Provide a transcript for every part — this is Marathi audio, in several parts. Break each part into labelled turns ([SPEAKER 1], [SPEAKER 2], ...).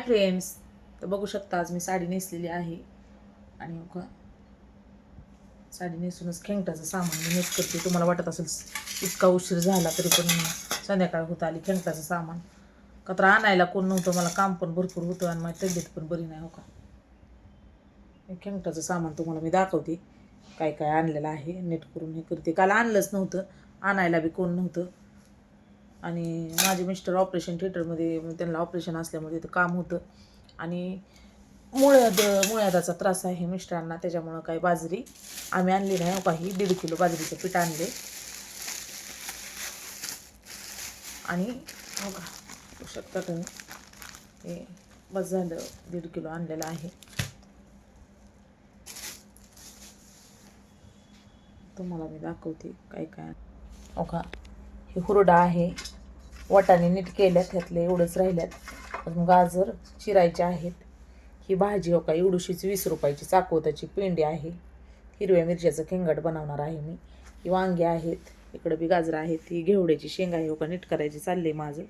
[SPEAKER 1] फ्रेंड्स तर बघू शकता आज मी साडी नेसलेली आहे. आणि हो का? साडी नेसूनच खेंगटाचं सामान मी नेस करते. तुम्हाला वाटत असेल इतका उशीर झाला तरी पण संध्याकाळ होत आली खेंगटाचं सामान. का तर आणायला कोण नव्हतं मला काम पण भरपूर होतं आणि माझी तब्येत पण बरी नाही हो का? खेंगटाचं सामान तुम्हाला मी दाखवते. काय काय आणलेलं आहे नेट करून हे करते. काल आणलंच नव्हतं. आणायला बी कोण नव्हतं. आणि माझे मिस्टर ऑपरेशन थिएटरमध्ये त्यांना ऑपरेशन असल्यामुळे तिथं काम होतं. आणि मुळ्याद मुळ्यादाचा त्रास आहे मिस्टरांना त्याच्यामुळं काही बाजरी आम्ही आणली नाही हो काही. दीड किलो बाजरीचं पीठ आणले. आणि हो का बघू शकता तुम्ही हे बस झालं. दीड किलो आणलेलं आहे. तुम्हाला मी दाखवते काय काय. हो का हे हुरडा आहे. वाटाणे नीट केल्यात ह्यातले एवढंच राहिल्यात. अजून गाजर चिरायचे आहेत. ही भाजी हो का एवढीशीच वीस रुपयाची चाकवताची पेंडी आहे. हिरव्या मिरच्याचं खेंगट बनवणार आहे मी. ही वांगे आहेत इकडं बी गाजरं आहेत ही घेवड्याची शेंगा आहे हो का नीट करायची चालले माझं.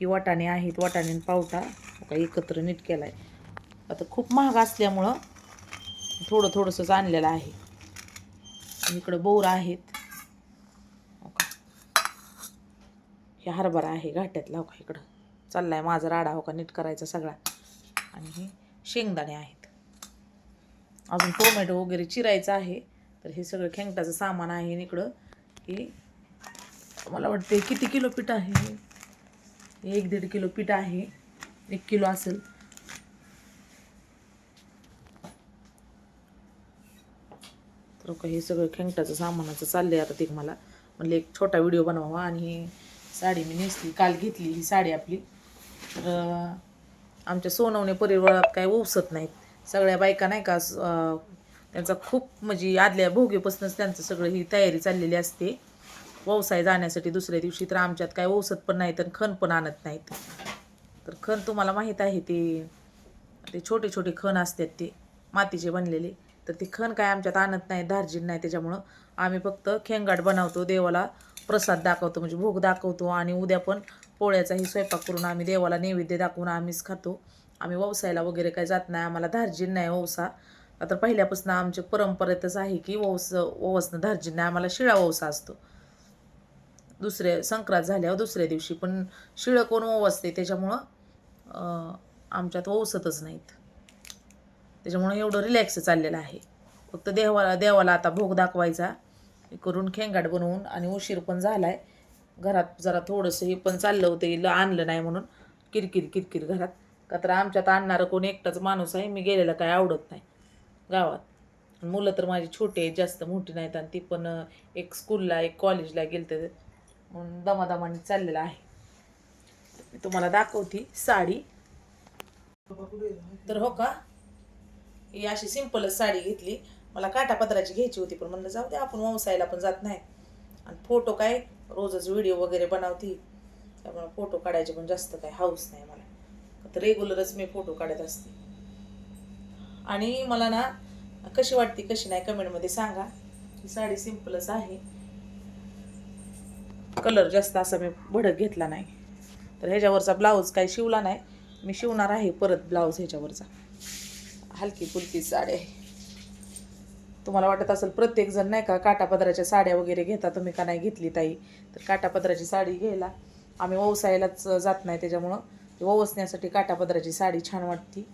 [SPEAKER 1] ही वाटाणे आहेत वाटाणे पावटा हो का एकत्र नीट केला आहे आता खूप महाग असल्यामुळं थोडं थोडंसंच आणलेलं आहे. इकडं बोर आहेत हो का हे हरभरा आहे घाट्यातला हो का इकडं. चाललाय माझा राडा हो का नीट करायचा सगळा. आणि हे शेंगदाणे आहेत. अजून टोमॅटो वगैरे चिरायचं आहे. तर हे सगळं खेंगटाचं सामान आहे आणि इकडं हे मला वाटते किती किलो पीठ आहे हे? एक दीड किलो पीठ आहे. एक किलो असेल. तर हो हे सगळं खेंगटाचं सामानाचं चाललंय आता ते मला. म्हणलं एक छोटा व्हिडिओ बनवावा आणि साडी मी नेसली काल घेतली ही साडी आपली. तर आमच्या सोनवणे परिवारात काय ओसत नाहीत. सगळ्या बायका नाही का त्यांचा खूप म्हणजे आदल्या भोगेपासूनच त्यांचं सगळं ही तयारी चाललेली असते. व्यवसाय जाण्यासाठी दुसऱ्या दिवशी तर आमच्यात काय ओसत पण नाहीत आणि खण पण आणत नाहीत. तर खण तुम्हाला माहीत आहे ते ते छोटे छोटे खण असतात ते मातीचे बनलेले. तर ते खण काय आमच्यात आणत नाही धार्जिन नाही त्याच्यामुळं. आम्ही फक्त खेंगाट बनवतो देवाला. प्रसाद दाखवतो म्हणजे भोग दाखवतो आणि उद्या पण पोळ्याचाही स्वयंपाक करून आम्ही देवाला नैवेद्य दाखवून आम्हीच खातो. आम्ही व्यवसायाला वगैरे काही जात नाही आम्हाला धार्जिन नाही वौसा तर पहिल्यापासून आमच्या परंपरेतच आहे की वौस ववसनं धार्जिन नाही आम्हाला शिळा वौसा असतो. दुसऱ्या संक्रांत झाल्यावर दुसऱ्या दिवशी पण शिळं कोण ओवसते त्याच्यामुळं आमच्यात वौसतच नाहीत. त्याच्यामुळं एवढं रिलॅक्स चाललेलं आहे. फक्त देवाला देवाला आता भोग दाखवायचा. करून खेंगाट बनवून आणि उशीर पण झाला आहे घरात जरा थोडंसं हे पण चाललं होतं इलं आणलं नाही म्हणून. किरकिर किरकिर घरात. का तर आमच्यात आणणारं कोणी एकटाच माणूस आहे मी गेलेला काय आवडत नाही. गावात. मुलं तर माझी छोटी आहेत जास्त मोठी नाहीत आणि ती पण एक स्कूलला एक कॉलेजला गेलते. म्हणून दमादमाने चाललेलं आहे. मी तुम्हाला दाखवते साडी. तर हो का? ही अशी सिंपलच साडी घेतली. मला काटापदराची घ्यायची होती पण म्हणलं जाऊ दे आपण व्यवसायाला पण जात नाही. आणि फोटो काय रोजच व्हिडिओ वगैरे बनवती. त्यामुळे फोटो काढायचे पण जास्त काय हाऊस नाही मला. तर रेग्युलरच मी फोटो काढत असते. आणि मला ना कशी वाटते कशी नाही कमेंटमध्ये सांगा. ही साडी सिम्पलच आहे. कलर जास्त असा मी भडक घेतला नाही. तर ह्याच्यावरचा ब्लाऊज काही शिवला नाही. मी शिवणार आहे परत ब्लाऊज ह्याच्यावरचा. हलकी फुलकी साडी आहे. तुम्हाला वाटत असेल प्रत्येकजण नाही का काटापदराच्या साड्या वगैरे घेता तुम्ही का नाही घेतली ताई? तर काटापदराची साडी घ्यायला. आम्ही ओवसायलाच जात नाही त्याच्यामुळं. ओवसण्यासाठी काटापदराची साडी छान वाटते.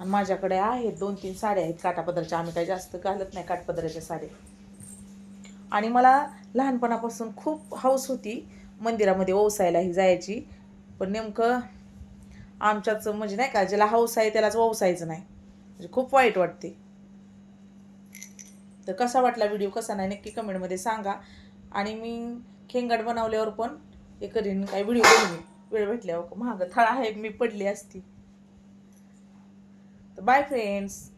[SPEAKER 1] आणि माझ्याकडे आहेत दोन तीन साड्या आहेत काटापदराच्या. आम्ही काही जास्त घालत नाही काटपदराच्या साड्या. आणि मला लहानपणापासून खूप हौस होती मंदिरामध्ये ओसायलाही जायची. पण नेमकं आमच्याच म्हणजे नाही का ज्याला हौस आहे त्यालाच ओवसायचं नाही. म्हणजे खूप वाईट वाटते. तर कसा वाटला व्हिडिओ कसा नाही नक्की कमेंटमध्ये सांगा. आणि मी खेंगाट बनवल्यावर पण हे करीन काही व्हिडिओ बनवीन वेळ भेटल्यावर महाग थळा आहे मी पडली असती. तर बाय फ्रेंड्स